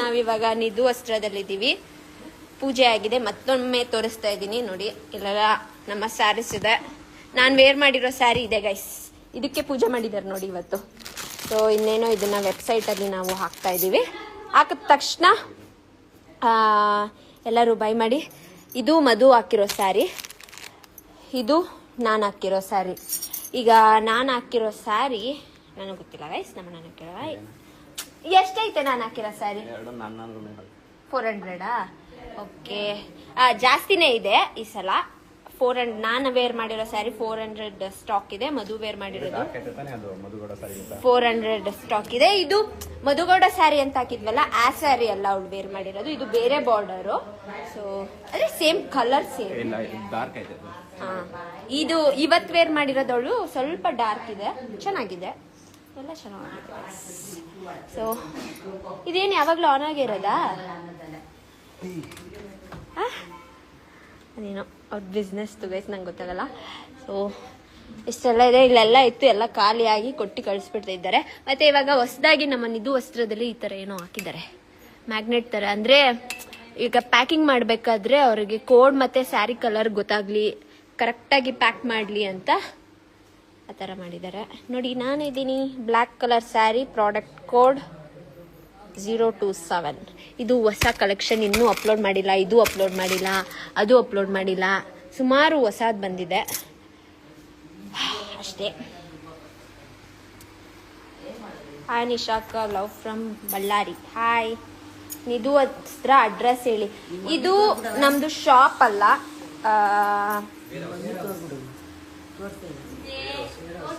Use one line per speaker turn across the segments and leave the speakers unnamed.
ನಾವಿವಾಗ ನಿಧು ವಸ್ತ್ರದಲ್ಲಿದ್ದೀವಿ ಪೂಜೆ ಆಗಿದೆ. ಮತ್ತೊಮ್ಮೆ ತೋರಿಸ್ತಾ ಇದ್ದೀನಿ. ನೋಡಿ, ಇಲ್ಲೆಲ್ಲ ನಮ್ಮ ಸ್ಯಾರೀಸ್ ಇದೆ. ನಾನು ವೇರ್ ಮಾಡಿರೋ ಸ್ಯಾರಿ ಇದೆ ಗೈಸ್ ಇದಕ್ಕೆ ಪೂಜೆ ಮಾಡಿದ್ದಾರೆ ನೋಡಿ ಇವತ್ತು. ಸೊ ಇನ್ನೇನೋ ಇದನ್ನ ವೆಬ್ಸೈಟಲ್ಲಿ ನಾವು ಹಾಕ್ತಾ ಇದ್ದೀವಿ. ಹಾಕಿದ ತಕ್ಷಣ ಎಲ್ಲರೂ ಬೈ ಮಾಡಿ. ಇದು ಮಧು ಹಾಕಿರೋ ಸ್ಯಾರಿ ಇದು ನಾನು ಹಾಕಿರೋ ಸ್ಯಾರಿ ಈಗ ನಾನು ಹಾಕಿರೋ ಸ್ಯಾರಿ ನನಗೆ ಗೊತ್ತಿಲ್ಲ ಗೈಸ್ ನಮ್ಮ ನಾನು ಹಾಕಿರೋ ಎಷ್ಟೈತೆ ನಾನು ಹಾಕಿರೋ ಸ್ಯಾರಿ ಫೋರ್ ಹಂಡ್ರೆಡಾ ಓಕೆ ಜಾಸ್ತಿನೇ ಇದೆ ಈ ಸಲ. ಫೋರ್ ಹಂಡ್ರೆಡ್ ನಾನು ವೇರ್ ಮಾಡಿರೋ ಸ್ಯಾರಿ ಫೋರ್ ಹಂಡ್ರೆಡ್ ಸ್ಟಾಕ್ ಇದೆ. ಮಧು ವೇರ್ ಮಾಡಿರೋದು. ಫೋರ್ ಹಂಡ್ರೆಡ್ ಸ್ಟಾಕ್ ಇದೆ. ಇದು ಮಧುಗೌಡ ಸ್ಯಾರಿ ಅಂತ ಹಾಕಿದ್ವಲ್ಲ ಆ ಸ್ಯಾರಿ ಅಲ್ಲ ಅವಳು ವೇರ್ ಮಾಡಿರೋದು. ಇದು ಬೇರೆ ಬಾರ್ಡರು ಸೊ ಅದೇ ಸೇಮ್ ಕಲರ್ ಸೇಮ್ ಇದು ಇವತ್ ವೇರ್ ಮಾಡಿರೋದವಳು ಸ್ವಲ್ಪ ಡಾರ್ಕ್ ಇದೆ. ಚೆನ್ನಾಗಿದೆ. ಎಲ್ಲ ಚೆನ್ನಾಗಿದೆ ಸೊ ಇದೇನು ಯಾವಾಗಲೂ ಆನ್ ಆಗಿರೋದಾ? ಅದೇನೋ ಅವ್ರ ಬಿಸ್ನೆಸ್ ಗೈಸ್ ನಂಗೆ ಗೊತ್ತಾಗಲ್ಲ. ಸೊ ಇಷ್ಟೆಲ್ಲ ಇದೆ, ಇಲ್ಲೆಲ್ಲ ಇತ್ತು, ಎಲ್ಲ ಖಾಲಿಯಾಗಿ ಕೊಟ್ಟು ಕಳಿಸ್ಬಿಡ್ತಾ ಇದ್ದಾರೆ. ಮತ್ತೆ ಇವಾಗ ಹೊಸದಾಗಿ ನಮ್ಮ ನಿಧು ವಸ್ತ್ರದಲ್ಲಿ ಈ ಥರ ಏನೋ ಹಾಕಿದ್ದಾರೆ. ಮ್ಯಾಗ್ನೆಟ್ ಥರ. ಅಂದರೆ, ಈಗ ಪ್ಯಾಕಿಂಗ್ ಮಾಡಬೇಕಾದ್ರೆ ಅವರಿಗೆ ಕೋಡ್ ಮತ್ತು ಸ್ಯಾರಿ ಕಲರ್ ಗೊತ್ತಾಗಲಿ ಕರೆಕ್ಟಾಗಿ ಪ್ಯಾಕ್ ಮಾಡಲಿ ಅಂತ ಆ ಥರ ಮಾಡಿದ್ದಾರೆ. ನೋಡಿ, ನಾನಿದ್ದೀನಿ black colour sari, product code zero two seven. ಇದು ಹೊಸ ಕಲೆಕ್ಷನ್, ಇನ್ನೂ ಅಪ್ಲೋಡ್ ಮಾಡಿಲ್ಲ, ಇದು ಅಪ್ಲೋಡ್ ಮಾಡಿಲ್ಲ, ಅದು ಅಪ್ಲೋಡ್ ಮಾಡಿಲ್ಲ. ಸುಮಾರು ಹೊಸದು ಬಂದಿದೆ. ಅಷ್ಟೇ. ಹಾಯ್ ನಿಶಾಕ್, ಲವ್ ಫ್ರಮ್ ಬಳ್ಳಾರಿ. ಹಾಯ್. ಇದು ಹತ್ರ ಅಡ್ರೆಸ್ ಹೇಳಿ. ಇದು ನಮ್ದು ಶಾಪ್ ಅಲ್ಲ ಆ,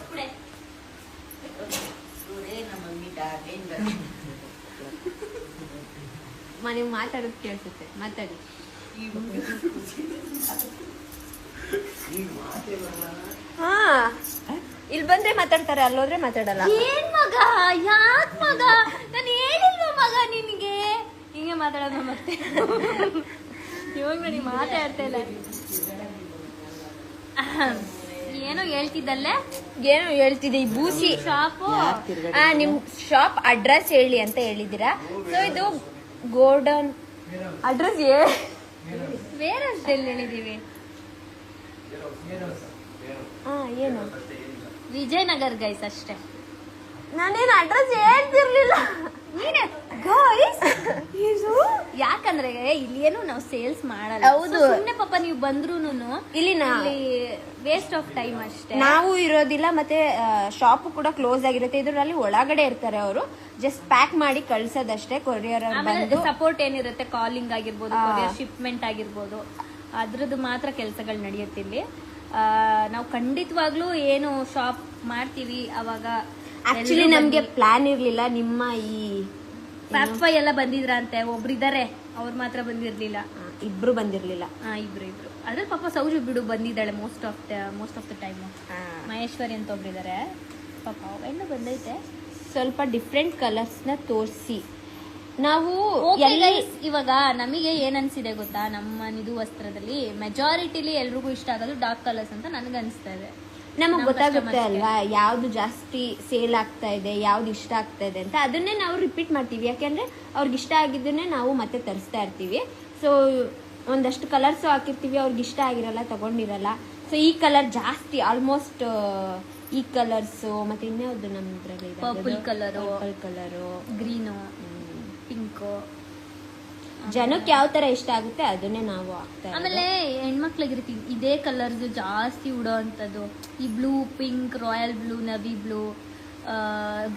ಮ- ನೀವು ಮಾತಾಡೋದು ಕೇಳಿಸುತ್ತೆ ಮಾತಾಡಿ. ಹಾ ಇಲ್ಲಿ ಬಂದ್ರೆ ಮಾತಾಡ್ತಾರೆ ಅಲ್ಲೋದ್ರೆ ಮಾತಾಡಲ್ಲ.
ಏನ್ ಮಗ ಯಾಕ್ ಮಗ? ನಾನು ಹೇಳಿಲ್ವ ಮಗ ನಿನ್ಗೆ? ಹಿಂಗೆ ಮಾತಾಡೋದು ಮತ್ತೆ. ಇವಾಗ ನನಗೆ ಮಾತಾಡ್ತಾ ಇಲ್ಲ. ಏನೋ ಹೇಳ್ತಿದ್ದಲ್ಲೇ?
ಏನು ಹೇಳ್ತಿದೆ ಈ ಬೂಸಿ.
ಶಾಪ್?
ಆ ನಿಮ್ ಶಾಪ್ ಅಡ್ರೆಸ್ ಹೇಳಿ ಅಂತ ಹೇಳಿದಿರಾ ಸೊ ಇದು ಗೋಲ್ಡನ್ ಅಡ್ರೆಸ್
ಬೇರೆ ಅಷ್ಟೆಲ್ಲಿ ಹೇಳಿದೀವಿ
ಹಾ ಏನು?
ವಿಜಯನಗರ್ ಗೈಸ್ ಅಷ್ಟೇ.
ನಾನೇನು ಅಡ್ರೆಸ್ ಹೇಳ್ತಿರ್ಲಿಲ್ಲ.
ಯಾಕಂದ್ರೆ ಇಲ್ಲಿ ಏನು ನಾವು ಸೇಲ್ಸ್ ಮಾಡಲ್ಲ.
ಹೌದು.
ಸುಮ್ಮನೆ ಪಾಪ ನೀವು ಬಂದ್ರೂನು
ಇಲ್ಲಿ
ವೇಸ್ಟ್ ಆಫ್ ಟೈಮ್ ಅಷ್ಟೇ.
ನಾವು ಇರೋದಿಲ್ಲ ಮತ್ತೆ ಶಾಪ್ ಕೂಡ ಕ್ಲೋಸ್ ಆಗಿರುತ್ತೆ. ಇದ್ರಲ್ಲಿ ಒಳಗಡೆ ಇರ್ತಾರೆ ಅವರು. ಜಸ್ಟ್ ಪ್ಯಾಕ್ ಮಾಡಿ ಕಳ್ಸೋದಷ್ಟೇ ಕೊರಿಯರ್ ಬಂದು.
ಸಪೋರ್ಟ್ ಏನಿರುತ್ತೆ? ಕಾಲಿಂಗ್ ಆಗಿರ್ಬೋದು ಶಿಪ್ಮೆಂಟ್ ಆಗಿರ್ಬೋದು. ಅದ್ರದ್ದು ಮಾತ್ರ ಕೆಲಸಗಳು ನಡೆಯುತ್ತೆ ಇಲ್ಲಿ. ಆ, ನಾವು ಖಂಡಿತವಾಗ್ಲೂ ಏನು ಶಾಪ್ ಮಾಡ್ತೀವಿ ಅವಾಗ
ಆಕ್ಚುಲಿ ನಮ್ಗೆ ಪ್ಲಾನ್ ಇರ್ಲಿಲ್ಲ. ನಿಮ್ಮ ಈ
ಪ್ಯಾಪ್ಫೈ ಎಲ್ಲ ಬಂದಿದ್ರಂತೆ. ಒಬ್ರಿದ್ದಾರೆ ಅವ್ರು ಮಾತ್ರ ಬಂದಿರ್ಲಿಲ್ಲ.
ಇಬ್ರು ಬಂದಿರ್ಲಿಲ್ಲ.
ಆ, ಇಬ್ರು ಇಬ್ರು. ಅದ್ರ ಪಾಪ ಸೌಜು ಬಿಡು ಬಂದಿದ್ದಾಳೆ most of the most of the time Maheshwari ಅಂತ ಒಬ್ರಿದ್ದಾರೆ ಪಾಪ ಅವೆಲ್ಲ ಬಂದೈತೆ.
ಸ್ವಲ್ಪ ಡಿಫ್ರೆಂಟ್ ಕಲರ್ಸ್ನ ತೋರಿಸಿ. ನಾವು
ಇವಾಗ ನಮಗೆ ಏನ್ ಅನ್ಸಿದೆ ಗೊತ್ತಾ? ನಮ್ಮ ನಿಧು ವಸ್ತ್ರದಲ್ಲಿ ಮೆಜಾರಿಟಿಲಿ ಎಲ್ರಿಗೂ ಇಷ್ಟ ಆಗೋದು ಡಾರ್ಕ್ ಕಲರ್ಸ್ ಅಂತ ನನಗೆ ಅನಿಸ್ತಾ ಇದೆ.
ನಮಗ್ ಗೊತ್ತಾಗುತ್ತೆ ಅಲ್ವಾ? ಯಾವ್ದು ಜಾಸ್ತಿ ಸೇಲ್ ಆಗ್ತಾ ಇದೆ ಯಾವ್ದು ಇಷ್ಟ ಆಗ್ತಾ ಇದೆ ಅಂತ. ಅದನ್ನೇ ನಾವು ರಿಪೀಟ್ ಮಾಡ್ತೀವಿ. ಯಾಕೆಂದ್ರೆ ಅವ್ರಿಗೆ ಇಷ್ಟ ಆಗಿದ್ದನ್ನೇ ನಾವು ಮತ್ತೆ ತರಿಸ್ತಾ ಇರ್ತೀವಿ. ಸೊ ಒಂದಷ್ಟು ಕಲರ್ಸ್ ಹಾಕಿರ್ತೀವಿ ಅವ್ರಿಗೆ ಇಷ್ಟ ಆಗಿರಲ್ಲ ತಗೊಂಡಿರಲ್ಲ. ಸೊ ಈ ಕಲರ್ ಜಾಸ್ತಿ ಆಲ್ಮೋಸ್ಟ್ ಈ ಕಲರ್ಸ್ ಮತ್ತೆ ಇನ್ಯಾವ್ದು ನಮ್ದ್ರಲ್ಲಿ
purple colour
purple colour
green pink
ಜನಕ್ಕೆ ಯಾವ ತರ ಇಷ್ಟ ಆಗುತ್ತೆ ಅದನ್ನೇ ನಾವು ಹಾಕ್ತೇವೆ.
ಆಮೇಲೆ ಹೆಣ್ಮಕ್ಳಿಗೆ ರೀತಿ ಇದೇ ಕಲರ್ಸ್ ಜಾಸ್ತಿ ಉಡೋ ಅಂಥದ್ದು ಈ blue pink royal blue navy blue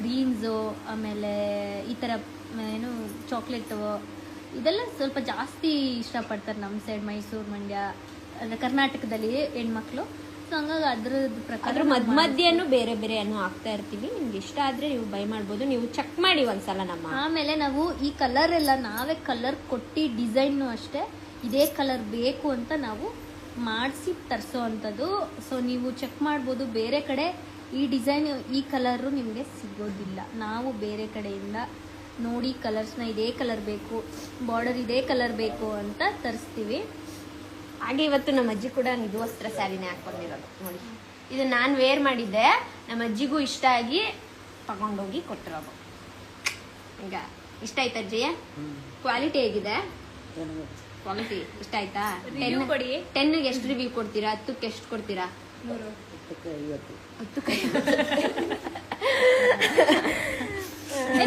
greens ಆಮೇಲೆ ಈ ಥರ ಏನು ಚಾಕ್ಲೇಟ್ ಇದೆಲ್ಲ ಸ್ವಲ್ಪ ಜಾಸ್ತಿ ಇಷ್ಟಪಡ್ತಾರೆ ನಮ್ಮ ಸೈಡ್ ಮೈಸೂರು ಮಂಡ್ಯ, ಅಂದರೆ ಕರ್ನಾಟಕದಲ್ಲಿ ಹೆಣ್ಮಕ್ಳು ಸೊ ಹಂಗಾಗಿ ಅದ್ರದ್ದು ಪ್ರಕಾರ
ಅದ್ರ ಮಧ್ಯ ಮಧ್ಯನೂ ಬೇರೆ ಬೇರೆ ಅನ್ನು ಹಾಕ್ತಾ ಇರ್ತೀವಿ. ನಿಮ್ಗೆ ಇಷ್ಟ ಆದ್ರೆ ನೀವು ಬೈ ಮಾಡ್ಬೋದು. ನೀವು ಚೆಕ್ ಮಾಡಿ ಒಂದ್ಸಲ ನಮ್ಮ
ಆಮೇಲೆ ನಾವು ಈ ಕಲರ್ ಎಲ್ಲ ನಾವೇ ಕಲರ್ ಕೊಟ್ಟಿ ಡಿಸೈನ್ ಅಷ್ಟೇ ಇದೇ ಕಲರ್ ಬೇಕು ಅಂತ ನಾವು ಮಾಡಿಸಿ ತರಿಸೋ ಅಂಥದ್ದು. ಸೊ ನೀವು ಚೆಕ್ ಮಾಡ್ಬೋದು. ಬೇರೆ ಕಡೆ ಈ ಡಿಸೈನ್ ಈ ಕಲರು ನಿಮಗೆ ಸಿಗೋದಿಲ್ಲ. ನಾವು ಬೇರೆ ಕಡೆಯಿಂದ ನೋಡಿ ಕಲರ್ಸ್ನ ಇದೇ ಕಲರ್ ಬೇಕು ಬಾರ್ಡರ್ ಇದೇ ಕಲರ್ ಬೇಕು ಅಂತ ತರಿಸ್ತೀವಿ.
ಹಾಗೆ ಇವತ್ತು ನಮ್ಮ ಅಜ್ಜಿ ಕೂಡ ನಿಧು ವಸ್ತ್ರ ಸ್ಯಾರಿನೇ ಹಾಕೊಂಡಿರೋದು. ನೋಡಿ. ಇದು ನಾನು ವೇರ್ ಮಾಡಿದ್ದೆ. ನಮ್ಮ ಅಜ್ಜಿಗೂ ಇಷ್ಟ ಆಗಿ ತಗೊಂಡೋಗಿ ಕೊಟ್ಟಿರೋದು. ಈಗ ಇಷ್ಟ ಆಯ್ತಾ ಅಜ್ಜಿ? ಕ್ವಾಲಿಟಿ ಹೇಗಿದೆ? ಕ್ವಾಲಿಟಿ ಇಷ್ಟ ಆಯ್ತಾ?
ಟೆನ್ ಕೊಡಿ.
ಟೆನ್ಗೆ ಎಷ್ಟು ರಿವ್ಯೂ ಕೊಡ್ತೀರಾ? ಹತ್ತಕ್ಕೆ ಎಷ್ಟು ಕೊಡ್ತೀರಾ? ಹತ್ತು
ಕೈ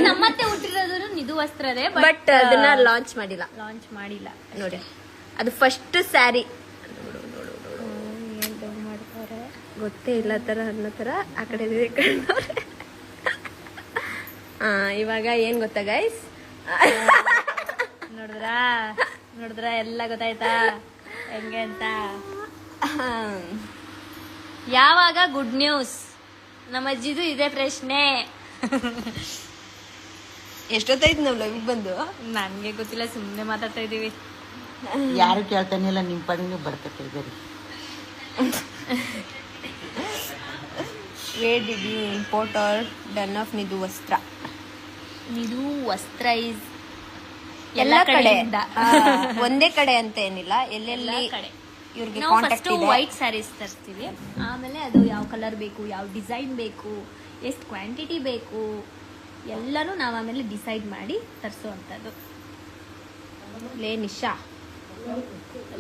ನಮ್ಮತ್ತೆ ಹುಟ್ಟಿರೋದ್ರು ನಿಧು ವಸ್ತ್ರದೇ
ಬಟ್ ಅದನ್ನ ಲಾಂಚ್ ಮಾಡಿಲ್ಲ.
ಲಾಂಚ್ ಮಾಡಿಲ್ಲ.
ನೋಡಿ. ಅದು ಫಸ್ಟ್ ಸ್ಯಾರಿ
ಮಾಡ್ತಾರೆ
ಗೊತ್ತೇ ಇಲ್ಲ ತರ ಅನ್ನೋ ತರ ಆ ಕಡೆ ಇವಾಗ ಏನ್ ಗೊತ್ತಾ ಗೈಸ್
ನೋಡಿದ್ರಾ? ನೋಡಿದ್ರಾ? ಎಲ್ಲ ಗೊತ್ತಾಯ್ತಾ? ಹೆಂಗೆ ಅಂತ? ಯಾವಾಗ ಗುಡ್ ನ್ಯೂಸ್ ನಮ್ಮ ಅಜ್ಜಿದು ಇದೆ ಪ್ರಶ್ನೆ.
ಎಷ್ಟೊತ್ತಾಯ್ತು ನಾವು ಲೈವ್ ಬಂದು?
ನನ್ಗೆ ಗೊತ್ತಿಲ್ಲ ಸುಮ್ಮನೆ ಮಾತಾಡ್ತಾ ಇದೀವಿ
ಯಾರು ಕೇಳ್ತಾನಿಲ್ಲ ನಿಮ್ಮ ಪದ ನೀವು ಬರ್ಕೊತಿದ್ದೀರಿ
way did you import are done of Nidhu Vastra
ಇದು ವಸ್ತ್ರ ಇಸ್
ಎಲ್ಲ ಕಡೆ.
ಕಡೆಯಿಂದ.
ಒಂದೇ ಕಡೆ ಅಂತ ಏನಿಲ್ಲ. ಎಲ್ಲೆಲ್ಲ. ಇವ್ರಿಗೆ
ನಾವು ಫಸ್ಟ್
ಇದೆ?
ವೈಟ್ ಸ್ಯಾರೀಸ್ ತರ್ತೀವಿ. ಆಮೇಲೆ ಅದು ಯಾವ ಕಲರ್ ಬೇಕು ಯಾವ ಡಿಸೈನ್ ಬೇಕು ಎಷ್ಟು ಕ್ವಾಂಟಿಟಿ ಬೇಕು ಎಲ್ಲನೂ ನಾವು ಆಮೇಲೆ ಡಿಸೈಡ್ ಮಾಡಿ ತರಿಸೋವಂಥದ್ದು
ಲೇ Nisha.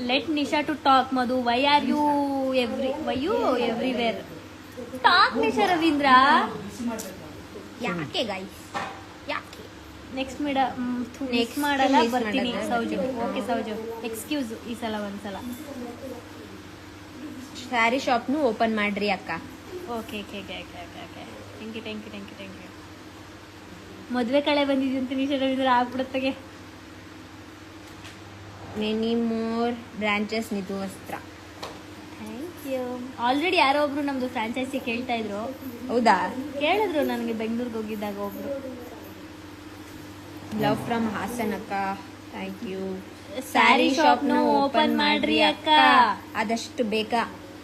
Let Nisha to talk Madhu why are you every why you everywhere talk Nisha Ravindra
ಯಾಕೆ ಗೈಸ್ ಯಾಕೆ?
ನೆಕ್ಸ್ಟ್ ಮೇಡ
Next
ನೆಕ್ಸ್ಟ್ ಮಾಡಲ್ಲ ಬರ್ತೀನಿ. ಸೌಜು. ಓಕೆ ಸೌಜು. ಎಕ್ಸ್ಕ್ಯೂಸ್ ಈ ಸಲ ಒಂದ್ಸಲ.
ಸ್ಯಾರಿ ಶಾಪ್ನು ಓಪನ್ ಮಾಡ್ರಿ ಅಕ್ಕ.
Okay okay okay okay okay okay thank you thank you thank you thank you ಮದುವೆ ಕಳೆ ಬಂದಿದ್ವಿ ಅಂತ Nisha Ravindra ಆಗ್ಬಿಡುತ್ತಗೆ.
Many more branches Nidhu Vastra.
Thank you already ಯಾರೋ ಒಬ್ರು ನಮ್ದು ಫ್ರಾಂಚೈಸಿ ಕೇಳ್ತಾ ಇದ್ರು.
ಹೌದಾ?
ಕೇಳಿದ್ರು ನನಗೆ ಬೆಂಗಳೂರಿಗೆ ಹೋಗಿದ್ದಾಗ ಒಬ್ರು.
ಲವ್ ಫ್ರಮ್ ಹಾಸನ್ ಅಕ್ಕ. ಥ್ಯಾಂಕ್ ಯು
ಸ್ಯಾರಿ ಶಾಪ್ನು ಓಪನ್ ಮಾಡ್ರಿ ಅಕ್ಕ.
ಆದಷ್ಟು ಬೇಗ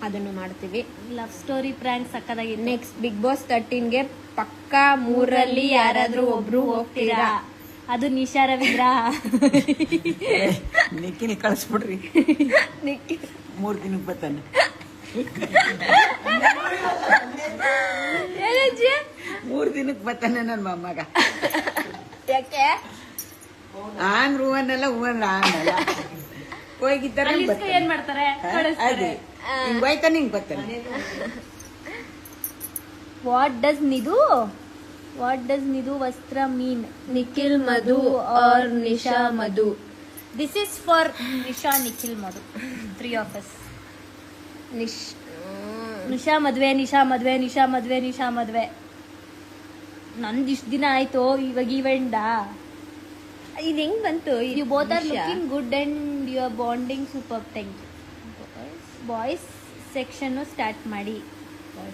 ಅದನ್ನು ಮಾಡ್ತೀವಿ.
ಲವ್ ಸ್ಟೋರಿ ಪ್ರ್ಯಾಂಕ್ ಸಕ್ಕದಾಗಿ
ನೆಕ್ಸ್ಟ್ ಬಿಗ್ ಬಾಸ್ ತರ್ಟೀನ್ಗೆ ಪಕ್ಕಾ ಮೂರಲ್ಲಿ ಯಾರಾದ್ರೂ ಒಬ್ರು ಹೋಗ್ತೀರಾ?
ಅದು ನಿಶಾ ರವೀಂದ್ರ
ನಿಕ್ಕಿನಿ ಕಳಿಸ್ಬಿಡ್ರಿ. ಮೂರು ದಿನಕ್ಕೆ ಬರ್ತಾನೆ. ಮೂರು ದಿನಕ್ಕೆ ಬರ್ತಾನೆ ನನ್ನ ಮೊಮ್ಮಗ.
ಯಾಕೆ?
ಆನ್ ಹೂವನ್ನೆಲ್ಲ ಹೂವನ್ನ ಆನಲ್ಲ ಹೋಗಿದ್ದಾರೆ
ಏನ್ ಮಾಡ್ತಾರೆ?
ಅದೇ. ಹಿಂಗ್ ಹೋಯ್ತಾನೆ ಹಿಂಗ್ ಬರ್ತಾನೆ.
What does Nidhu what does Nidhu Vastra mean
Nikhil Madhu are Nisha Madhu
this is for Nisha Nikhil Madhu three of us
ನಿಶ್
Nisha ಮದ್ವೆ ನಿಶಾ ಮದ್ವೆ ನಿಶಾ ಮದ್ವೆ ನಿಶಾ ಮದ್ವೆ ನಂದು ಇಷ್ಟು ದಿನ ಆಯ್ತು ಇವಾಗ ಇವೆಂಡ
ಇದು ಹೆಂಗ್ ಬಂತು?
You both are looking good and you are bonding super thank you boys section start ಮಾಡಿ.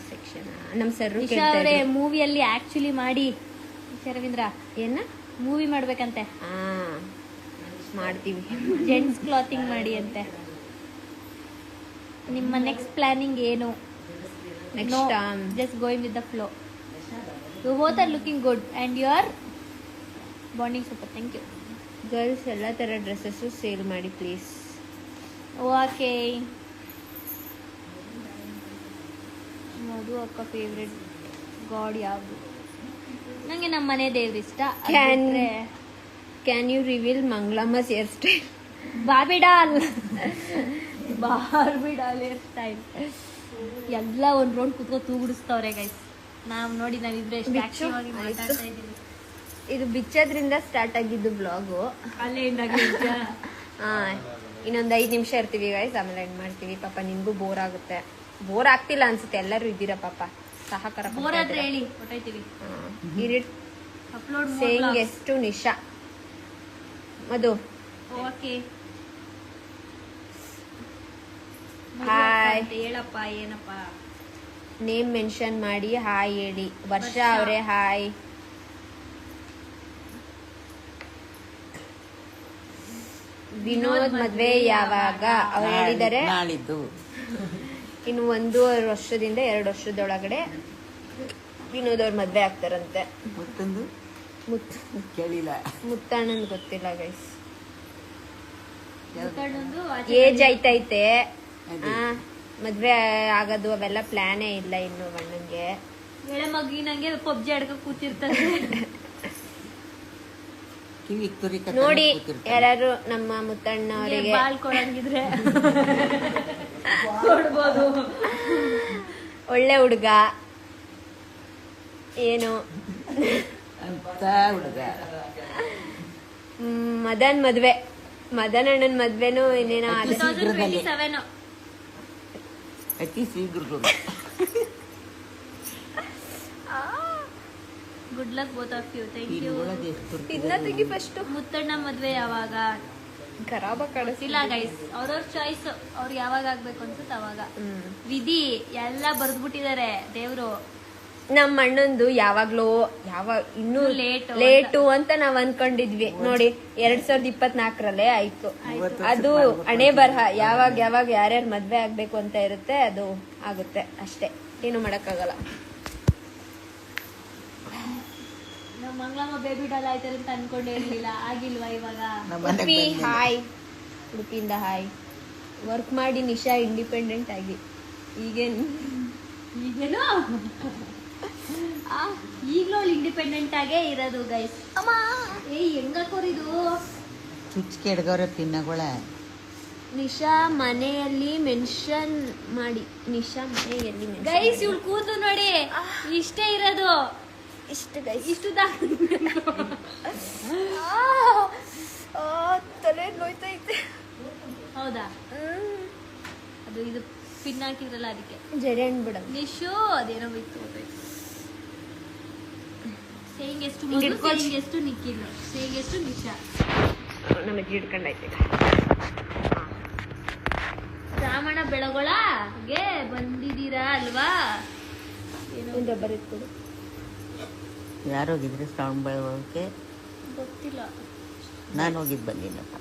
ಸೆಕ್ಷನ್ ನಮ್ ಸರ್
ಅವರೇ ಮೂವಿಯಲ್ಲಿ ಆಕ್ಚುಲಿ ಮಾಡಿ. ನಿಶಾ ರವೀಂದ್ರ
ಏನ?
ಮೂವಿ ಮಾಡ್ಬೇಕಂತೆ.
ಹಾ ಮಾಡ್ತೀವಿ
ಜೆಂಟ್ಸ್ ಕ್ಲಾತಿಂಗ್ ಮಾಡಿ ಅಂತೆ. ನಿಮ್ಮ ನೆಕ್ಸ್ಟ್ ಪ್ಲಾನಿಂಗ್ ಏನು?
Next
just going with the flow you both are looking good and you are bonding super thank you
girls ಎಲ್ಲ ತರ ಡ್ರೆಸ್ಸಸ್ಸು ಸೇಲ್ ಮಾಡಿ ಪ್ಲೀಸ್
ಓಕೆ ಮಧು ಅಕ್ಕ ಫೇವ್ರೆಟ್ ಗಾಡ್ ಯಾವುದು? ನನಗೆ ನಮ್ಮ ಮನೆ ದೇವ್ರ ಇಷ್ಟ. Can
can you reveal Mangalamma hairstyle
Barbie doll Barbie doll hairstyle ಎಲ್ಲ ಒಂದ್ ರೌಂಡ್ ಕುತ್ಕೋ ತೂಗುಡಿಸ್ತವ್ರೆ ಗೈಸ್ ನಾವ್ ನೋಡಿ ನಾವಿಬ್ರೆ. ಮಾತಾಡ್ತಾ
ಇದು ಬಿಚ್ಚೋದ್ರಿಂದ ಸ್ಟಾರ್ಟ್ ಆಗಿದ್ದು ಬ್ಲಾಗು
ಅಲ್ಲೇ
ಹಾ ಇನ್ನೊಂದ್ ಐದ್ ನಿಮಿಷ ಇರ್ತೀವಿ ಗೈಸ್ ಆಮೇಲೆ ಎಂಡ್ ಮಾಡ್ತೀವಿ. ಪಾಪ ನಿನ್ಗೂ ಬೋರ್ ಆಗುತ್ತೆ. ಬೋರ್ ಆಗ್ತಿಲ್ಲ ಅನ್ಸುತ್ತೆ. ಎಲ್ಲರೂ ಇದ್ದೀರಾ ಪಾಪ? ಸಹಕಾರ
ಬೋರ್ ಆದ್ರೆ ಹೇಳಿ ಹೊಟ್ಟೈತೀವಿ
ಇರಿಟ್
ಅಪ್ಲೋಡ್
ಸೇಯಿಂಗ್ ಎಷ್ಟು ನಿಶಾ ಮಧು.
ಓಕೆ
ಹಾಯ್
ಹೇಳಪ್ಪ ಏನಪ್ಪ?
ನೇಮ್ ಮೆನ್ಷನ್ ಮಾಡಿ ಹಾಯ್ ಹೇಳಿ. ವರ್ಷ. ಅವರೇ ಹಾಯ್ ವಿನೋದ್ ಮದ್ವೆ ಯಾವಾಗ? ಅವ್ರು ಹೇಳಿದ್ದಾರೆ.
ನಾಳಿದ್ದು.
ಇನ್ನು ಒಂದೂವರೆ ವರ್ಷದಿಂದ ಎರಡು ವರ್ಷದೊಳಗಡೆ ವಿನೋದ್ ಅವ್ರ ಮದ್ವೆ ಆಗ್ತಾರಂತೆ.
ಮತ್ತೊಂದು?
ಮುತ್
ಕೇಳಿಲ್ಲ.
ಮುತ್ತಣ್ಣನ್ ಗೊತ್ತಿಲ್ಲ ಗೈಸ್ ಏಜ್ ಆಯ್ತೈತೆ. ಮದ್ವೆ ಆಗೋದು ಅವೆಲ್ಲ ಪ್ಲಾನೇ ಇಲ್ಲ ಇನ್ನು ಅಣ್ಣಂಗೆ.
ಎಳೆ ಮಗಿ ನಂಗೆ ಪಬ್ಜಿ ಆಡ್ಕ ಕೂತಿರ್ತಾರೆ.
ನೋಡಿ ಯಾರು ನಮ್ಮ ಮುತ್ತಣ್ಣವರಿಗೆ
ಬಾಲ್ ಕೊಡಂಗಿದ್ರೆ. ಕೊಡ್ಬೋದು.
ಒಳ್ಳೆ ಹುಡುಗ. ಏನು?
ಅಂತ ಹುಡುಗ.
ಮದನ್ ಮದ್ವೆ. ಮದನ್ ಅಣ್ಣನ್ ಮದ್ವೆನೂ ಇನ್ನೇನೋ
ಶೀಘ್ರದಲ್ಲೇ. ಅತಿ ಶೀಘ್ರಗಳು
good luck both of you thank you
ಇದನ್ನ ತೆಗಿ ಫಸ್ಟ್
ಮುತ್ತಣ್ಣ ಮದ್ವೆ ಯಾವಾಗ?
ಖರಾಬ
ಇಲ್ಲ ಗೈಸ್ ಅವ್ರವ್ರ ಚಾಯ್ಸ್ ಅವ್ರು ಯಾವಾಗ ಆಗ್ಬೇಕು ಅನ್ಸುತ್ತೆ ಅವಾಗ. ವಿಧಿ ಎಲ್ಲ ಬರ್ದ್ಬಿಟ್ಟಿದ್ದಾರೆ ದೇವ್ರು.
ನಮ್ಮ ಅಣ್ಣಂದು ಯಾವಾಗ್ಲೂ ಯಾವಾಗ ಇನ್ನೂ
ಲೇಟ್.
ಲೇಟು ಅಂತ ನಾವ್ ಅನ್ಕೊಂಡಿದ್ವಿ. ನೋಡಿ ಎರಡ್ ಸಾವಿರದ ಇಪ್ಪತ್ನಾಲ್ಕರಲ್ಲೇ ಆಯ್ತು. ಅದು ಹಣೆ ಬರಹ ಯಾವಾಗ ಯಾವಾಗ ಯಾರ್ಯಾರು ಮದ್ವೆ ಆಗ್ಬೇಕು ಅಂತ ಇರುತ್ತೆ ಅದು ಆಗುತ್ತೆ. ಅಷ್ಟೇ. ಏನು ಮಾಡಕ್ಕಾಗಲ್ಲ
ನಮ್ಮ ಮಂಗಳಮ್ಮ ಬೇಬಿ ಡಾಲ್ ಆಯ್ತಾರೆ ಅಂತ ಅನ್ಕೊಂಡೇ ಇರ್ಲಿಲ್ಲ ಆಗಿಲ್ವಾ ಇವಾಗ?
ಉಡುಪಿ. ಹಾಯ್ ಉಡುಪಿಯಿಂದ ಹಾಯ್ ವರ್ಕ್ ಮಾಡಿ ನಿಶಾ ಇಂಡಿಪೆಂಡೆಂಟ್ ಆಗಿ. ಈಗೇನು?
ಈಗೇನು? ಈಗಲೂ ಅವಳು ಇಂಡಿಪೆಂಡೆಂಟ್ ಆಗೇ ಇರೋದು ಗೈಸ್ ಏ ಹೆಂಗಾಕೋರಿದು
ಚುಚ್ಚಿಗೆ ಕೆಡ್ಗವ್ರೆ ಪಿನ್ನಗಳ.
ನಿಶಾ ಮನೆಯಲ್ಲಿ ಮೆನ್ಷನ್ ಮಾಡಿ. ನಿಶಾ ಮನೆಯಲ್ಲಿ
ಗೈಸ್. ಇವ್ಳು ಕೂತು ನೋಡಿ. ಇಷ್ಟೇ ಇರೋದು.
ಇಷ್ಟು ಗೈಸ್
ಇಷ್ಟು
ತಲೆ ನೋಯ್ತೈತೆ.
ಹೌದಾ? ಅದು ಇದು ಪಿನ್ ಹಾಕಿದ್ರಲ್ಲ ಅದಕ್ಕೆ.
ಜಡೆ ಬಿಡ
ನಿಶು ಅದೇನೋ ಬಿತ್ತು ಸೇಂಗ್ ಎಷ್ಟು
ಹಿಂಗ್
ಮಗು ಎಷ್ಟು ನಿಕ್ಕಿಲ್ಲ ಸೇಂಗ್ ಎಷ್ಟು ನಿಶಾ
ನಮಗೆ ಹಿಡ್ಕೊಂಡೈತೆ
ರಾಮಣ್ಣ ಬೆಳಗೊಳಗೆ ಬಂದಿದ್ದೀರಾ ಅಲ್ವಾ? ಏನೋ
ಇಟ್ಕೊಡು
ಯಾರು ಹೋಗಿದ್ರಿ ಶ್ರಾವಣ ಬೆಳವಕ್ಕೆ
ಗೊತ್ತಿಲ್ಲ.
ನಾನು ಹೋಗಿದ್ದು ಬಂದಿನಪ್ಪ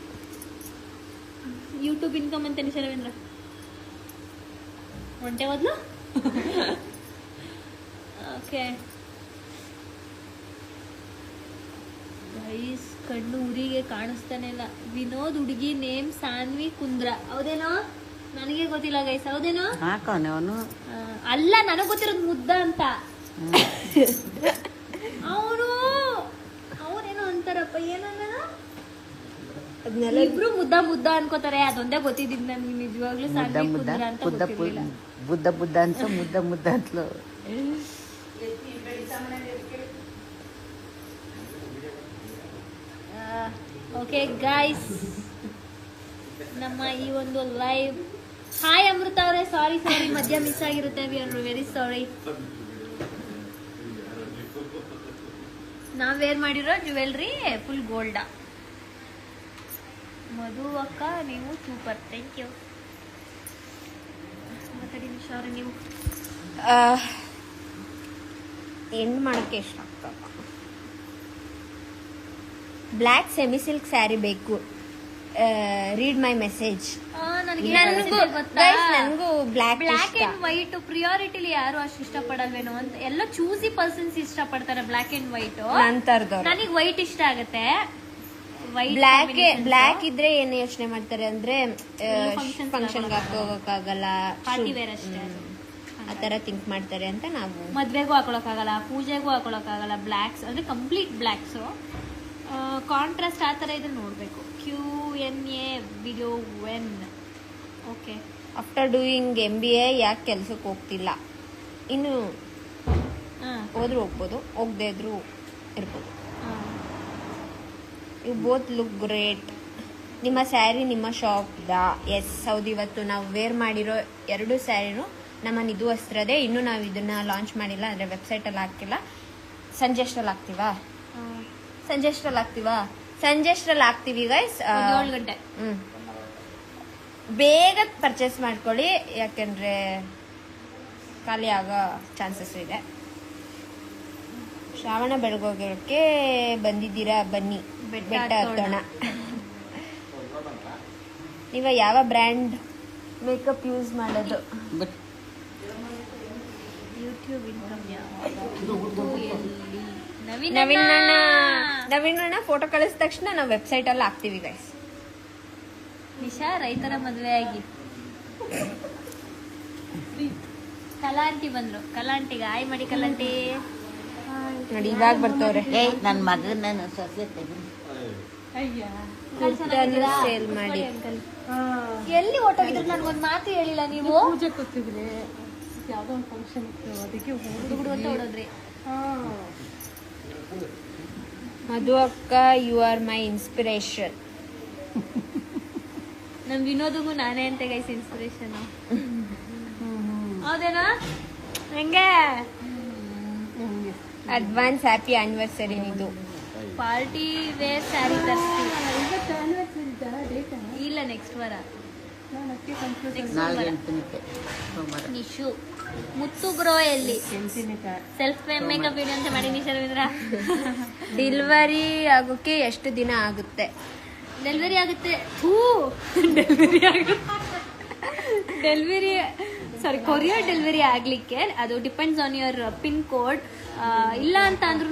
ಯೂಟ್ಯೂಬ್ ಇನ್ಕಮ್ ಅಂತ ಶರವೇಂದ್ರ ಹೊಂಟೆ ಒಂಟೆ ಹೋದ್ಲು ಓಕೆ ಗೈಸ್ ಕಣ್ಣು ಉರಿಗೆ ಕಾಣಿಸ್ತಾನೆ ಇಲ್ಲ. ವಿನೋದ್ ಹುಡುಗಿ ನೇಮ್ ಸಾನ್ವಿ ಕುಂದ್ರ. ಹೌದೇನೋ? ನನಗೆ ಗೊತ್ತಿಲ್ಲ ಗೈಸ್. ಹೌದೇನೋ?
ಅವನು?
ಅಲ್ಲ ನನಗೆ ಗೊತ್ತಿರೋದು ಮುದ್ದ ಅಂತ. ಅಂತಾರಪ್ಪ ಏನನ್ನ
ಅದನ್ನೆಲ್ಲ
ಇಬ್ರು ಮುದ್ದ ಮುದ್ದ ಅನ್ಕೋತಾರೆ ಅದೊಂದೇ ಗೊತ್ತಿದ್ದೀನಿ ನನ್ಗೆ ನಿಜವಾಗ್ಲೂ
ಮುದ್ದ
ಸಾನ್ವಿ
ಮುದ್ದ
ಕುಂದ್ರ ಅಂತ
ಬುದ್ಧ
ಗೊತ್ತಿರ್ಲಿಲ್ಲ.
ಬುದ್ಧ ಬುದ್ಧ ಅಂತ ಮುದ್ದ ಮುದ್ದ ಅಂತಲು
ಓಕೆ ಗಾಯ್ಸ್ ನಮ್ಮ ಈ ಒಂದು ಲೈವ್ ಹಾಯ್ ಅಮೃತ ಅವರೇ. ಸಾರಿ ಸಾರಿ ಮಧ್ಯ ಮಿಸ್ ಆಗಿರುತ್ತೆ. ವಿ ಆರ್ ವೆರಿ ಸಾರಿ ನಾವ್ ವೇರ್ ಮಾಡಿರೋ ಜ್ಯುವೆಲ್ರಿ ಫುಲ್ ಗೋಲ್ಡಾ ಮಧು ಅಕ್ಕ, ನೀವು ಸೂಪರ್ ಥ್ಯಾಂಕ್ ಯು ಮಾತಾಡಿ ನೀವು.
ಎಂಡ್ ಮಾಡಕ್ಕೆ ಇಷ್ಟ ಬ್ಲ್ಯಾಕ್ ಸೆಮಿ ಸಿಲ್ಕ್ ಸ್ಯಾರಿ ಬೇಕು. ರೀಡ್ ಮೈ ಮೆಸೇಜ್
ನನಗೆ
ಬ್ಲ್ಯಾಕ್
ಬ್ಲ್ಯಾಕ್ ಅಂಡ್ ವೈಟ್ ಪ್ರಿಯಾರಿಟಿಲಿ ಯಾರು ಅಷ್ಟು ಇಷ್ಟಪಡಲ್ವೇನೋ ಅಂತ ಎಲ್ಲ ಚೂಸಿ ಪರ್ಸನ್ಸ್ ಇಷ್ಟಪಡ್ತಾರೆ ಬ್ಲಾಕ್ ಅಂಡ್ ವೈಟ್ ನನಗೆ ವೈಟ್ ಇಷ್ಟ ಆಗುತ್ತೆ.
ಬ್ಲ್ಯಾಕ್ ಬ್ಲ್ಯಾಕ್ ಇದ್ರೆ ಏನು ಯೋಚನೆ ಮಾಡ್ತಾರೆ ಅಂದ್ರೆ ಫಂಕ್ಷನ್ ಹಾಕೋಕಾಗಲ್ಲ
ಪಾರ್ಟಿ ವೇರ್ ಅಷ್ಟೇ.
ಆ ತರ ಥಿಂಕ್ ಮಾಡ್ತಾರೆ ಅಂತ ನಾವು.
ಮದ್ವೆಗೂ ಹಾಕೊಳಕ್ಕಾಗಲ್ಲ ಪೂಜೆಗೂ ಹಾಕೊಳಕ್ಕಾಗಲ್ಲ ಬ್ಲಾಕ್ಸ್ ಅಂದ್ರೆ ಕಂಪ್ಲೀಟ್ ಬ್ಲ್ಯಾಕ್ಸ್ ಕಾಂಟ್ರಾಸ್ಟ್ ಆ ಥರ ಇದ್ರೆ ನೋಡಬೇಕು. Q N A video when okay
after doing M B A ಯಾಕೆ ಕೆಲಸಕ್ಕೆ ಹೋಗ್ತಿಲ್ಲ? ಇನ್ನು
ಹಾಂ.
ಹೋದ್ರು ಹೋಗ್ಬೋದು ಹೋಗದೆ ಇದ್ರೂ ಇರ್ಬೋದು. ಯು ಬೋತ್ ಲುಕ್ ಗ್ರೇಟ್ ನಿಮ್ಮ ಸ್ಯಾರಿ ನಿಮ್ಮ ಶಾಪ್ದ ಎಸ್ ಹೌದು ಇವತ್ತು ನಾವು ವೇರ್ ಮಾಡಿರೋ ಎರಡು ಸ್ಯಾರಿನೂ ನಮ್ಮ ನಿಧು ಅಸ್ತ್ರದೇ. ಇನ್ನೂ ನಾವು ಇದನ್ನು ಲಾಂಚ್ ಮಾಡಿಲ್ಲ ಅಂದರೆ ವೆಬ್ಸೈಟಲ್ಲಿ ಹಾಕಿಲ್ಲ ಸಂಜೆ ಅಷ್ಟರಲ್ಲಿ ಹಾಕ್ತೀವಾ? ಸಂಜೆ ಅಷ್ಟರಲ್ಲಿ ಆಗ್ತೀವಾ ಸಂಜೆ ಅಷ್ಟರಲ್ಲಿ ಹಾಕ್ತೀವಿ ಗೈಸ್
ಏಳು ಗಂಟೆ.
ಹ್ಮ್. ಬೇಗ ಪರ್ಚೇಸ್ ಮಾಡ್ಕೊಳ್ಳಿ ಯಾಕೆಂದ್ರೆ ಖಾಲಿ ಆಗೋ ಚಾನ್ಸಸ್ ಇದೆ. ಶ್ರಾವಣ ಬೆಳಗೋಗಕ್ಕೆ ಬಂದಿದ್ದೀರಾ? ಬನ್ನಿ.
ಬೆಟ್ಟ ಹತ್ತೋಣ.
ನೀವ ಯಾವ ಬ್ರ್ಯಾಂಡ್ ಮೇಕಪ್ ಯೂಸ್ ಮಾಡೋದು?
ಯೂಟ್ಯೂಬ್ ನವೀನ್
ನವೀನ್ ಅಣ್ಣ.
ಅಣ್ಣ.
ನವೀನ್ ಅಣ್ಣ ಫೋಟೋ ಕಳಿಸಿದ ತಕ್ಷಣ ನಾವು ವೆಬ್ಸೈಟ್ ಅಲ್ಲಿ ಹಾಕ್ತೀವಿ ಗೈಸ್
ನಿಶಾ ರೈತರ ಮದುವೆ ಆಗಿ. ಕಲಾಂಟಿ ಬಂದ್ರು. ಕಲಾಂಟಿಗೆ ಆಯ್ ಮಾಡಿ ಕಲಾಂಟಿ.
ನೋಡಿ ಇವಾಗ ಬರ್ತವ್ರೆ.
ಏಯ್ ನನ್ನ ಮಗನ ಸೊಸೆ ತೆಗಿ
ಕುರ್ತಾನು ಸೇಲ್ ಮಾಡಿ.
ಎಲ್ಲಿ ಹೊಟ್ಟೋಗಿದ್ರೆ ನನ್ಗೊಂದ್ ಮಾತು ಹೇಳಿಲ್ಲ ನೀವು.
ಪೂಜೆ ಕೂತಿದ್ರೆ ಯಾವ್ದೋ ಒಂದು ಫಂಕ್ಷನ್ ಇತ್ತು ಅದಕ್ಕೆ
ಹುಡುಗರು ಅಂತ ಹೊಡೋದ್ರಿ
ಮಧು ಅಕ್ಕ ಯು ಆರ್ ಮೈ ಇನ್ಸ್ಪಿರೇಷನ್
ನಮ್ ವಿನೋದಿಗೂ ನಾನೇ ಅಂತ ಗೈಸ್ ಇನ್ಸ್ಪಿರೇಷನ್ ಹೌದೇನಾ? ಹೆಂಗೆ?
Advance happy anniversary Nidhu.
Party wear sari ತರಿಸ್ತೀವಿ. ಇಲ್ಲ ನೆಕ್ಸ್ಟ್ ವಾರ. ನಿಶು. ಮುತ್ತು ಎಲ್ಲಿ ಸೆಲ್ಫ್ ಮೇಕಪ್ ವಿಡಿಯೋ ಅಂತ ಮಾಡಿ ನಿಶಾ ರವೀಂದ್ರ.
ಡೆಲಿವರಿ ಆಗೋಕೆ ಎಷ್ಟು ದಿನ ಆಗುತ್ತೆ?
ಡೆಲಿವರಿ ಆಗುತ್ತೆ. ಹೂ ಡೆಲಿವರಿ ಆಗುತ್ತೆ. ಡೆಲಿವರಿ ಸಾರಿ ಕೊರಿಯರ್ ಡೆಲಿವರಿ ಆಗ್ಲಿಕ್ಕೆ ಅದು depends on your pin code ಇಲ್ಲ ಅಂತ ಅಂದ್ರೂ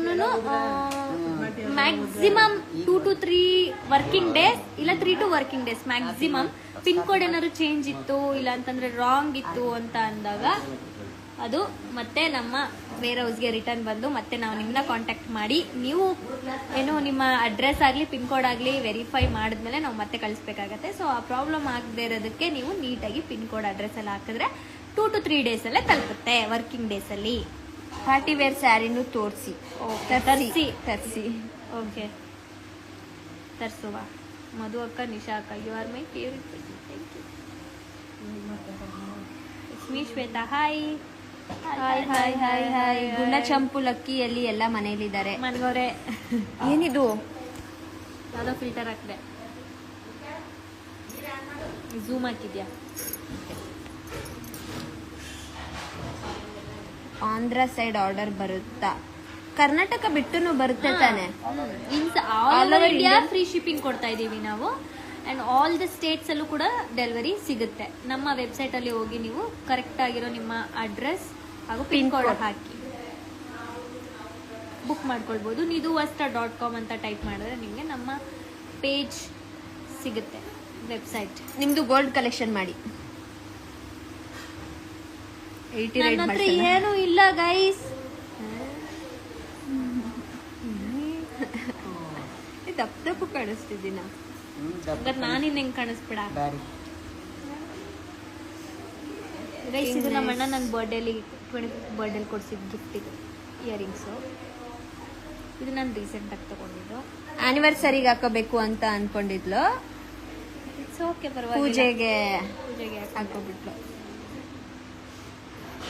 maximum two to three working days ಇಲ್ಲ three two working days maximum pin code ಏನಾದ್ರು ಚೇಂಜ್ ಇತ್ತು ಇಲ್ಲ ಅಂತಂದ್ರೆ ರಾಂಗ್ ಇತ್ತು ಅಂತ ಅಂದಾಗ ಅದು ಮತ್ತೆ ನಮ್ಮ ವೇರ್ ಹೌಸ್ಗೆ ರಿಟರ್ನ್ ಬಂದು ಮತ್ತೆ ನಾವು ನಿಮ್ಮನ್ನ ಕಾಂಟ್ಯಾಕ್ಟ್ ಮಾಡಿ. ನೀವು ಏನು ನಿಮ್ಮ ಅಡ್ರೆಸ್ ಆಗಲಿ ಪಿನ್ ಕೋಡ್ ಆಗಲಿ ವೆರಿಫೈ ಮಾಡಿದ್ಮೇಲೆ ನಾವು ಮತ್ತೆ ಕಳಿಸ್ಬೇಕಾಗತ್ತೆ. ಸೊ ಆ ಪ್ರಾಬ್ಲಮ್ ಆಗದೆ ಇರೋದಕ್ಕೆ ನೀವು ನೀಟಾಗಿ ಪಿನ್ ಕೋಡ್ ಅಡ್ರೆಸ್ ಎಲ್ಲ ಹಾಕಿದ್ರೆ ಟೂ ಟು ತ್ರೀ ಡೇಸಲ್ಲೇ ತಲುಪುತ್ತೆ ವರ್ಕಿಂಗ್ ಡೇಸಲ್ಲಿ
ಪಾರ್ಟಿ ವೇರ್ ಸ್ಯಾರಿನೂ ತೋರಿಸಿ.
ತರಿಸಿ.
ತರಿಸಿ.
ಓಕೆ. ತರಿಸುವ. ಮಧು ಅಕ್ಕ ನಿಶಾ ಅಕ್ಕ you are my favourite thank you Lakshmi Shweta. Hi hi hi hi hi
Guna Champu ಲಕ್ಕಿಯಲ್ಲಿ ಎಲ್ಲ ಮನೇಲಿದ್ದಾರೆ
ಮನ್ಗವ್ರೆ
ಏನಿದು?
ಯಾವುದೋ ಫಿಲ್ಟರ್ ಹಾಕಿದೆ. ಝೂಮ್ ಹಾಕಿದ್ಯಾ?
ಆಂಧ್ರ ಸೈಡ್ ಆರ್ಡರ್ ಬರುತ್ತಾ? ಕರ್ನಾಟಕ ಬಿಟ್ಟುನು ಬರುತ್ತೆ ತಾನೆ.
ಇನ್ಸ್ all over India free shipping ಕೊಡ್ತಾ ಇದೀವಿ ನಾವು. ಅಂಡ್ ಆಲ್ ದ ಸ್ಟೇಟ್ಸ್ ಅಲ್ಲೂ ಕೂಡ ಡೆಲಿವರಿ ಸಿಗುತ್ತೆ. ನಮ್ಮ ವೆಬ್ಸೈಟ್ ಅಲ್ಲಿ ಹೋಗಿ ನೀವು ಕರೆಕ್ಟ್ ಆಗಿರೋ ನಿಮ್ಮ ಅಡ್ರೆಸ್ ಹಾಗೂ ಪಿನ್ ಕೋಡ್ ಹಾಕಿ. ಬುಕ್ ಮಾಡ್ಕೊಳ್ಬೋದು. ನಿಧು ವಸ್ತ್ರ ಡಾಟ್ ಕಾಮ್ ಅಂತ ಟೈಪ್ ಮಾಡಿದ್ರೆ ನಿಮಗೆ ನಮ್ಮ ಪೇಜ್ ಸಿಗುತ್ತೆ ವೆಬ್ಸೈಟ್
ನಿಮ್ದು ಗೋಲ್ಡ್ ಕಲೆಕ್ಷನ್ ಮಾಡಿ.
ಏನು ಇಲ್ಲ ಗೈಸ್
ತಪ್ಪು ತಪ್ಪು ಕಾಣಿಸ್ತಿದ್ದೀನ?
ಹಂಗಾರೆ ನಾನಿನ್ ಹೆಂಗ್ ಕಾಣಿಸ್ಬಿಡ. ಗೈಸ್ ಇದು ನಮ್ಮ ಅಣ್ಣ ನನ್ನ ಬರ್ಡೇಲಿ ಟ್ವೆಂಟಿ ಫಿಫ್ತ್ ಬರ್ಡೇಲಿ ಕೊಡ್ಸಿದ್ದು ಗಿಫ್ಟ್ ಇದು ಇಯರಿಂಗ್ಸು ಇದು ನಾನು ರೀಸೆಂಟಾಗಿ ತಗೊಂಡಿದ್ದು.
ಆನಿವರ್ಸರಿಗೆ ಹಾಕೋಬೇಕು ಅಂತ ಅನ್ಕೊಂಡಿದ್ಲು.
ಇಟ್ಸ್ ಓಕೆ ಪರವಾಗಿಲ್ಲ.
ಪೂಜೆಗೆ
ಪೂಜೆಗೆ
ಹಾಕೋಬಿಟ್ಲು.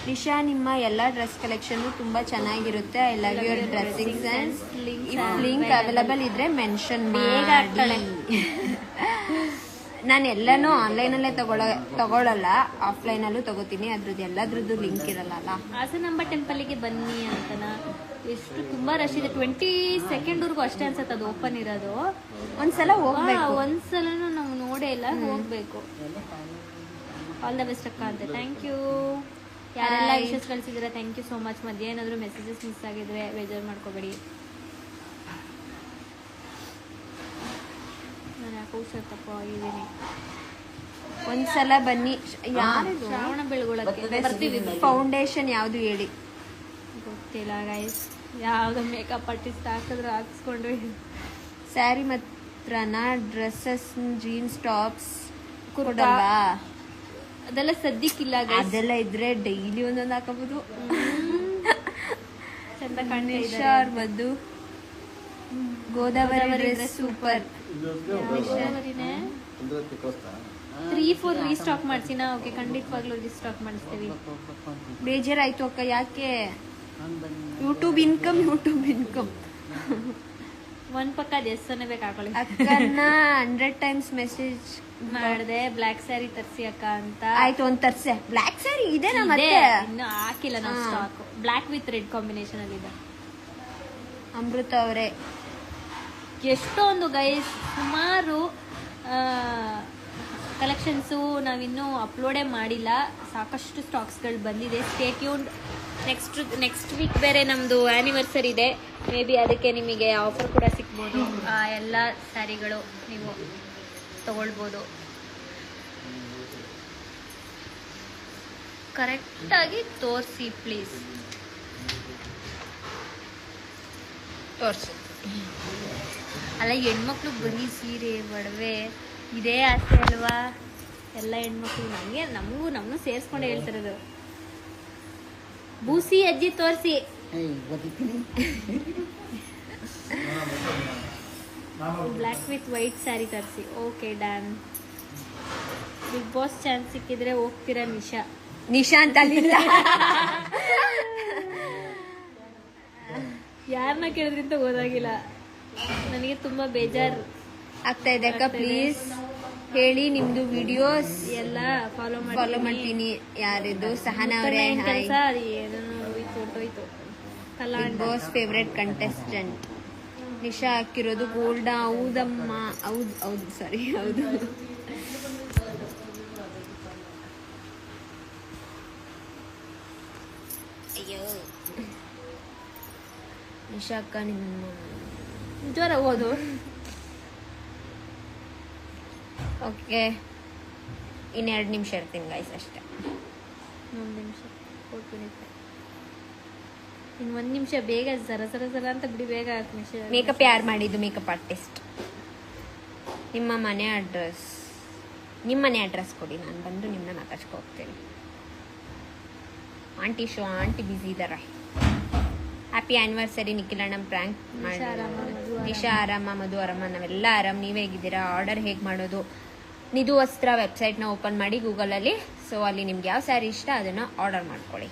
ನಿಶಾ ನಿಮ್ಮ ಎಲ್ಲ ಡ್ರೆಸ್ ಕಲೆಕ್ಷನ್ ತುಂಬಾ ಚೆನ್ನಾಗಿರುತ್ತೆ. I love your dressing sense link available ಇದ್ರೆ ಮೆನ್ಷನ್
ಬೇಗ
ನಾನು ಎಲ್ಲಾನು ಆನ್ಲೈನ್ ಅಲ್ಲೇ ತಗೊಳ ತಗೊಳಲ್ಲ. ಆಫ್ಲೈನ್ ಅಲ್ಲೂ ತಗೋತೀನಿ. ಅದ್ರದ್ದು ಎಲ್ಲದ್ರದ್ದು ಲಿಂಕ್ ಇರಲ್ಲ ಅಲ್ಲ?
ಹಾಸನಾಂಬ ಟೆಂಪಲ್ಗೆ ಬನ್ನಿ ಅಂತನ? ಎಷ್ಟು ತುಂಬಾ ರಶ್ ಇದೆ. ಟ್ವೆಂಟಿ ಸೆಕೆಂಡ್ವರೆಗೂ ಅಷ್ಟೇ ಅನ್ಸತ್ತೆ ಅದು ಓಪನ್ ಇರೋದು.
ಒಂದ್ಸಲ ಹೋಗ್ಬೇಕು.
ಒಂದ್ಸಲನೂ ನಾವು ನೋಡೇ ಇಲ್ಲ. ಹೋಗ್ಬೇಕು. ಆಲ್ ದ ಬೆಸ್ಟ್ ಅಕ್ಕ ಅಂತ. ಥ್ಯಾಂಕ್ ಯು ಯಾರೆಲ್ಲ. ವಿಶಸ್ ಕಳಿಸಿದ್ರೆ ಥ್ಯಾಂಕ್ ಯು ಸೋ ಮಚ್ ಮಧ್ಯೆ ಏನಾದರೂ ಮೆಸೇಜಸ್ ಮಿಸ್ ಆಗಿದ್ರೆ ಬೇಜಾರು ಮಾಡ್ಕೋಬೇಡಿ. ನಾನು ಯಾಕೋ ಹುಷಾರ್ ತಪ್ಪ ಇದ್ದೀನಿ.
ಒಂದ್ಸಲ ಬನ್ನಿ.
ಶ್ರಾವಣ ಬೆಳಗೊಳಕ್ಕೆ. ಬರ್ತೀವಿ.
ಫೌಂಡೇಶನ್ ಯಾವ್ದು ಹೇಳಿ?
ಗೊತ್ತಿಲ್ಲ ಗೈಸ್ ಯಾವ್ದು ಮೇಕಪ್ ಆರ್ಟಿಸ್ಟ್ ಹಾಕಿದ್ರೆ ಹಾಕಿಸ್ಕೊಂಡು
ಸ್ಯಾರಿ ಮಾತ್ರನಾ ಡ್ರೆಸ್ಸಸ್ ಜೀನ್ಸ್ ಟಾಪ್ಸ್
ಕುರ್ತಾ. ಅದೆಲ್ಲ ಸದ್ಯಕ್ಕಿಲ್ಲ
ಅದೆಲ್ಲ ಇದ್ರೆ ಡೈಲಿ ಒಂದೊಂದು ಹಾಕಬಹುದು
ಚಂದ
ಅವ್ರ ಮದ್ದು Godavari super
three four restock ಮಾಡ್ತೀನಾ okay ಖಂಡಿತವಾಗ್ಲೂ ರೀಸ್ಟಾಕ್ ಮಾಡಿಸ್ತೀವಿ.
ಬೇಜಾರಾಯ್ತು ಅಕ್ಕ ಯಾಕೆ? ಯೂಟ್ಯೂಬ್ ಇನ್ಕಮ್ ಯೂಟ್ಯೂಬ್ ಇನ್ಕಮ್
ಒಂದ್ ಪಕ್ಕ ದೇವಸ್ಥಾನ ಬೇಕಾಕೊಳ್ಳಿ. ಬೇಕು ಹಾಕೊಳ್ಳಿ
ನಾ ಹಂಡ್ರೆಡ್ ಟೈಮ್ಸ್ ಮೆಸೇಜ್
ಮಾಡಿದೆ ಬ್ಲಾಕ್ ಸ್ಯಾರಿ ತರ್ಸಿ ಅಕ್ಕ ಅಂತ.
ಆಯ್ತು ಒಂದ್ ತರ್ಸೆ. ಬ್ಲಾಕ್ ಸ್ಯಾರಿ
ಇದೆ.
ನಮ್ಮ
ಇನ್ನು ಹಾಕಿಲ್ಲ ನಾವು stock black with red combination ಅಲ್ಲಿ ಇದೆ.
ಅಮೃತ ಅವರೇ.
ಎಷ್ಟೊಂದು ಗೈಸ್ ಸುಮಾರು ಕಲೆಕ್ಷನ್ಸು ನಾವಿನ್ನೂ ಅಪ್ಲೋಡೇ ಮಾಡಿಲ್ಲ. ಸಾಕಷ್ಟು ಸ್ಟಾಕ್ಸ್ಗಳು ಬಂದಿದೆ. ಸ್ಟೇಟ್ಯೂನ್ ನೆಕ್ಸ್ಟ್ ನೆಕ್ಸ್ಟ್ ವೀಕ್ ಬೇರೆ ನಮ್ಮದು ಆ್ಯನಿವರ್ಸರಿ ಇದೆ ಮೇ ಬಿ ಅದಕ್ಕೆ ನಿಮಗೆ ಆಫರ್ ಕೂಡ ಸಿಗ್ಬೋದು. ಎಲ್ಲ ಸ್ಯಾರಿಗಳು ನೀವು ತಗೊಳ್ಬೋದು. ಕರೆಕ್ಟಾಗಿ ತೋರಿಸಿ ಪ್ಲೀಸ್
ತೋರಿಸಿ.
ಅಲ್ಲ, ಹೆಣ್ಮಕ್ಳು ಬರೀ ಸೀರೆ, ಒಡವೆ, ಇದೇ ಆಸೆ ಅಲ್ವಾ? ಎಲ್ಲ ಹೆಣ್ಮಕ್ಳು ನಮಗೆ ನಮಗೂ ನಮ್ಮನ್ನು ಸೇರಿಸ್ಕೊಂಡು ಹೇಳ್ತಿರೋದು. ಬೂಸಿ ಅಜ್ಜಿ ತೋರಿಸಿ. ಬ್ಲ್ಯಾಕ್ ವಿತ್ ವೈಟ್ ಸ್ಯಾರಿ ತರಿಸಿ. Okay done big boss chance ಸಿಕ್ಕಿದ್ರೆ ಹೋಗ್ತೀರಾ ನಿಶಾ?
ನಿಶಾ ಅಂತ ಅಲ್ಲಿಲ್ಲ
ಯಾರನ್ನ ಕೇಳಿದ್ರಿಂದ ಓದಾಗಿಲ್ಲ ನನಗೆ ತುಂಬಾ ಬೇಜಾರು
ಆಗ್ತಾ ಇದೆ ಅಕ್ಕ ಪ್ಲೀಸ್ ಹೇಳಿ ನಿಮ್ದು ವಿಡಿಯೋಸ್
ಎಲ್ಲ ಫಾಲೋ
ಫಾಲೋ ಮಾಡ್ತೀನಿ ಯಾರಿದು ಸಹನಾ ಅವರೇ
ಕೆಲಸ
big boss favourite contestant Nisha ಹಾಕಿರೋದು ಗೋಲ್ಡ ಹೌದಮ್ಮ. ಹೌದು ಹೌದು ಸರಿ ಹೌದು. ಅಯ್ಯೋ. ನಿಶಾ ಅಕ್ಕ ನಿಮ್ಮ
ಜ್ವರ ಓದು.
ಓಕೆ. ಇನ್ನೆರಡು ನಿಮಿಷ ಇರ್ತೀನಿ ಗೈಸ್ ಅಷ್ಟೇ.
ಒಂದು ನಿಮಿಷ. ಇನ್ನು ಒಂದು ನಿಮಿಷ ಬೇಗ ಜರ ಸರ ಜರ ಅಂತ ಬಿಡಿ ಬೇಗ ನಿಮಿಷ
ಮೇಕಪ್ ಯಾರು ಮಾಡಿದ್ದು ಮೇಕಪ್ ಆರ್ಟಿಸ್ಟ್ ನಿಮ್ಮ ಮನೆ ಅಡ್ರೆಸ್ ನಿಮ್ಮ ಮನೆ ಅಡ್ರೆಸ್ ಕೊಡಿ ನಾನು ಬಂದು ನಿಮ್ಮನ್ನ ಮಾತಾಡ್ಸ್ಕೊ ಹೋಗ್ತೇನೆ. ಆಂಟಿ ಶೋ ಆಂಟಿ ಬ್ಯುಸಿ ಇದ್ದಾರೆ ಹ್ಯಾಪಿ ಆನಿವರ್ಸರಿ ಪ್ರ್ಯಾಂಕ್
ಆರಾಮ, ಮಧು ಆರಾಮ.
ನಿಶಾ ಆರಾಮ ಮಧು ಆರಾಮ ನಾವೆಲ್ಲ ಆರಾಮ್ ನೀವೇ ಹೇಗಿದ್ದೀರಾ? ಆರ್ಡರ್ ಹೇಗೆ ಮಾಡೋದು? ನಿಧು ವಸ್ತ್ರ ವೆಬ್ಸೈಟ್ನ ಓಪನ್ ಮಾಡಿ ಗೂಗಲಲ್ಲಿ ಸೊ ಅಲ್ಲಿ ನಿಮ್ಗೆ ಯಾವ ಸ್ಯಾರಿ ಇಷ್ಟ ಅದನ್ನು ಆರ್ಡರ್ ಮಾಡ್ಕೊಳ್ಳಿ.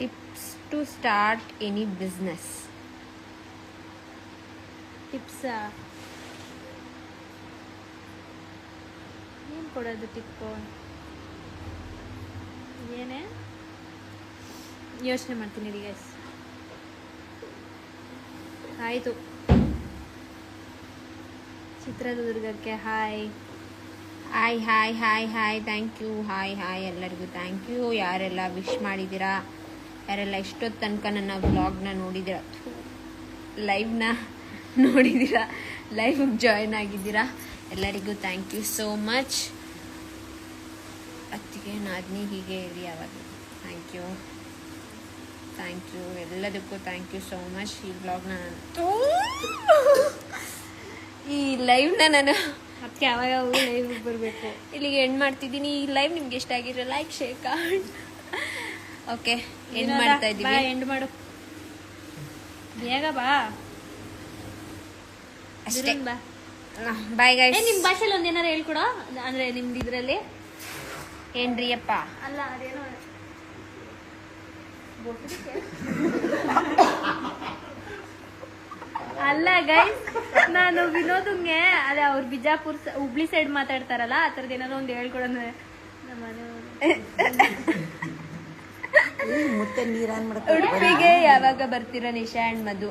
Tips to start any business
tips ಏನು ಕೊಡೋದು ಟಿಪ್ಪು ಏನೇ ಯೋಚನೆ ಮಾಡ್ತೀನಿ ರೀ ಗೈಸ್ ಆಯಿತು ಚಿತ್ರದುರ್ಗಕ್ಕೆ hi
hi hi hi hi thank you hi hi ಎಲ್ಲರಿಗೂ ಥ್ಯಾಂಕ್ ಯು ಯಾರೆಲ್ಲ ವಿಶ್ ಮಾಡಿದ್ದೀರಾ? ಯಾರೆಲ್ಲ ಇಷ್ಟೊತ್ತು ತನಕ ನನ್ನ ವ್ಲಾಗ್ನ ನೋಡಿದ್ದೀರಾ? ಲೈವ್ನ ನೋಡಿದ್ದೀರಾ? ಲೈವ್ ಜಾಯ್ನ್ ಆಗಿದ್ದೀರಾ? ಎಲ್ಲರಿಗೂ ಥ್ಯಾಂಕ್ ಯು ಸೋ ಮಚ್ ಅತ್ತಿಗೆ ನಾದಿನಿ ಹೀಗೆ ಇರಿ ಯಾವಾಗ ಥ್ಯಾಂಕ್ ಯು ಥ್ಯಾಂಕ್ ಯು ಎಲ್ಲದಕ್ಕೂ ಥ್ಯಾಂಕ್ ಯು ಸೋ ಮಚ್ ಈ ವ್ಲಾಗ್ನ ನಾನು ಈ ಲೈವ್ನ ನಾನು
ಅದಕ್ಕೆ ಯಾವಾಗ ಲೈವ್ ಬರಬೇಕು?
ಇಲ್ಲಿಗೆ ಎಂಡ್ ಮಾಡ್ತಿದ್ದೀನಿ. ಈ ಲೈವ್ ನಿಮ್ಗೆ ಇಷ್ಟ ಆಗಿರೋ ಲೈಕ್ ಶೇರ್ ಓಕೆ ಎಂಡ್ ಮಾಡ್ತಾ
ಇದ್ದೀನಿ
ಇದ್ದೀವಿ
ಎಂಡ್ ಮಾಡು. ಬೇಗ ಬಾ.
ಅಷ್ಟೇ.
ಬಾ.
ಬಾಯ್
ಏ
ನಿಮ್ಮ
ನಿಮ್ ಭಾಷೆಲಿ ಒಂದೇನಾರು ಹೇಳ್ಕೊಡ? ಅಂದ್ರೆ ನಿಮ್ದು ಇದ್ರಲ್ಲಿ?
ಏನ್ರಿ ಅಪ್ಪ
ಅಲ್ಲ ಅದೇನೋ ಅಲ್ಲ. ಗೈಸ್ ನಾನು ವಿನೋದಂಗೆ ಅದೇ ಅವ್ರು ಬಿಜಾಪುರ್ ಹುಬ್ಳಿ ಸೈಡ್ ಮಾತಾಡ್ತಾರಲ್ಲ ಆ ಥರದ್ದು ಏನಾದ್ರು ಒಂದು ಹೇಳ್ಕೊಡೋಣ. ನಮ್ಮ
ಮುತ್ತೆ ನೀರಾನ್ ಮಾಡ್ಕೊಂಡು
ಉಡುಪಿಗೆ ಯಾವಾಗ ಬರ್ತೀರಾ Nisha and Madhu?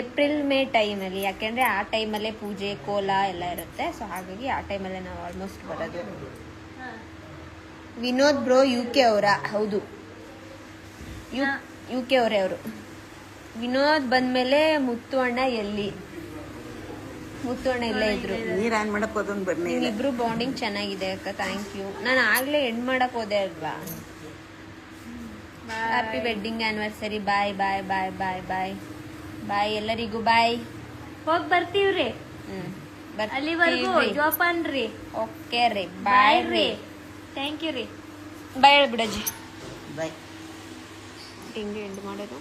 April May ಟೈಮಲ್ಲಿ ಯಾಕೆಂದ್ರೆ ಆ ಟೈಮಲ್ಲೇ ಪೂಜೆ ಕೋಲ ಎಲ್ಲ ಇರುತ್ತೆ ಸೊ ಹಾಗಾಗಿ ಆ ಟೈಮಲ್ಲೇ ನಾವು ಆಲ್ಮೋಸ್ಟ್ ಬರೋದು. ವಿನೋದ್ ಬ್ರೋ ಯು ಕೆ ಅವರ? ಹೌದು. ಯು ಯು ಕೆ ಅವರೇ ಅವರು. ವಿನೋದ್ ಬಂದ್ಮೇಲೆ ಮುತ್ತು ಅಣ್ಣ ಎಲ್ಲಿ ಮುತ್ತು ಅಣ್ಣ ಇಲ್ಲೇ ಇದ್ರು
ಇಬ್ರು ಮಾಡಕ್ ಹೋದನ್ ಬರ್ನೇ ಇಲ್ಲ.
ನಿಮ್ಮಿಬ್ರು ಬಾಂಡಿಂಗ್ ಚೆನ್ನಾಗಿದೆ ಅಕ್ಕ ಥ್ಯಾಂಕ್ ಯು ನಾನು ಆಗ್ಲೇ ಎಂಡ್ ಮಾಡಕ್ ಹೋದೆ ಅಲ್ವಾ? Happy wedding anniversary bye bye bye bye bye bye ಎಲ್ಲರಿಗೂ ಬಾಯ್
ಹೋಗಿ ಬರ್ತೀವ್ರಿ.
ಹ್ಮ್.
ಅಲ್ಲಿವರೆಗೂ ಜೋಪಾನ್ರಿ.
ಓಕೆ ರೀ.
ಬಾಯ್ ರೀ. ಥ್ಯಾಂಕ್ ಯು ರೀ.
ಬಾಯ್ ಬಿಡಜ್ಜಿ
ಬಾಯ್
ಹಿಂಗೆ ಎಂಡ್ ಮಾಡೋದು.